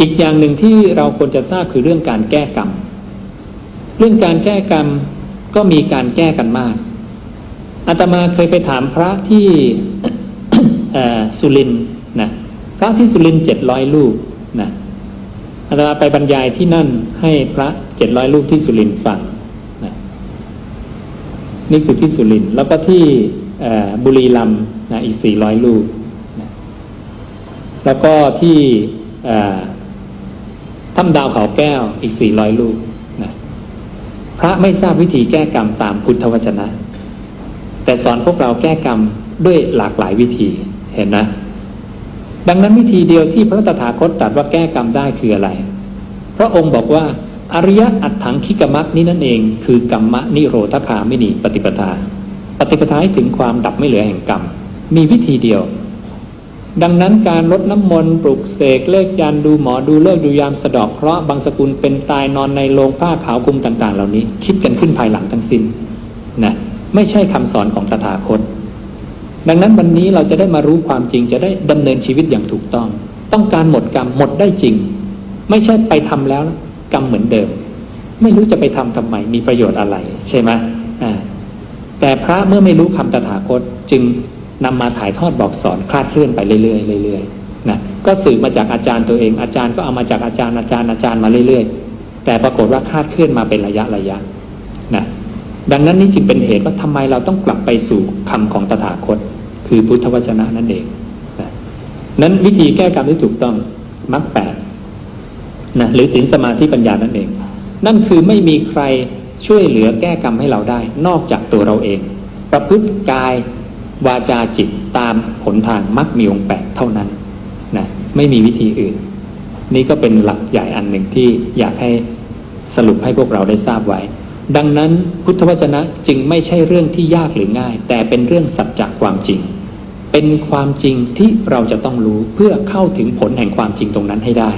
อีกอย่างหนึ่งที่เราควรจะทราบคือเรื่องการแก้กรรม เรื่องการแก้กรรมก็มีการแก้กันมากอาตมาเคยไปถามพระที่สุรินนะพระที่สุรินเจ็ดร้อยลูกนะอาตมาไปบรรยายที่นั่นให้พระเจ็ดร้อยลูกที่สุรินฟังนะนี่คือที่สุรินแล้วก็ที่บุรีรัมย์นะอีกสี่ร้อยลูกนะแล้วก็ที่ ถ้ำดาวเขาแก้วอีกสี่ร้อยลูกนะพระไม่ทราบวิธีแก้กรรมตามพุทธวจนะ แต่สอนพวกเราแก้กรรมด้วยหลากหลายวิธีเห็นนะดังนั้นวิธีเดียวที่พระตถาคตตรัสว่าแก้กรรมได้คืออะไร พระองค์บอกว่าอริยอัตถังคิกมักนี้นั่นเอง คือกรรมนิโรธคาไมินีปฏิปทา ปฏิปทาให้ถึงความดับไม่เหลือแห่งกรรม มีวิธีเดียว ดังนั้นการลดน้ำมนต์ปลุกเสกเลขยันดูหมอดูเลิกดูยามสะดอกเคราะห์บางสกุลเป็นตายนอนในโรงผ้าขาวคุมต่างๆ เหล่านี้ คิดกันขึ้นภายหลังทั้งสิ้นนะไม่ใช่คำสอนของตถาคต ดังนั้นวันนี้เราจะได้มารู้ความจริงจะได้ดำเนินชีวิตอย่างถูกต้อง ต้องการหมดกรรมหมดได้จริง ไม่ใช่ไปทำแล้วกรรมเหมือนเดิม ไม่รู้จะไปทำทำไมมีประโยชน์อะไร ใช่ไหมแต่พระเมื่อไม่รู้คำตถาคตจึง นำมาถ่ายทอดบอกสอนคลาดเคลื่อนไปเรื่อยๆเรื่อยๆนะก็สืบมาจากอาจารย์ตัวเอง อาจารย์ก็เอามาจากอาจารย์อาจารย์อาจารย์มาเรื่อยๆ แต่ปรากฏว่าคลาดเคลื่อนมาเป็นระยะระยะนะดังนั้นนี่จึงเป็นเหตุว่าทำไมเราต้องกลับไปสู่คำของตถาคต คือพุทธวจนะนั่นเองนะนั้นวิธีแก้กรรมที่ถูกต้องมรรคแปดนะหรือศีลสมาธิปัญญานั่นเอง นั่นคือไม่มีใครช่วยเหลือแก้กรรมให้เราได้ นอกจากตัวเราเอง ประพฤติกาย วาจาจิตตามผลทางมรรคมีองค์แปดเท่านั้นนะไม่มีวิธีอื่น นี่ก็เป็นหลักใหญ่อันหนึ่งที่อยากให้สรุปให้พวกเราได้ทราบไว้ ดังนั้นพุทธวจนะจึงไม่ใช่เรื่องที่ยากหรือง่าย แต่เป็นเรื่องสัจจความจริง เป็นความจริงที่เราจะต้องรู้เพื่อเข้าถึงผลแห่งความจริงตรงนั้นให้ได้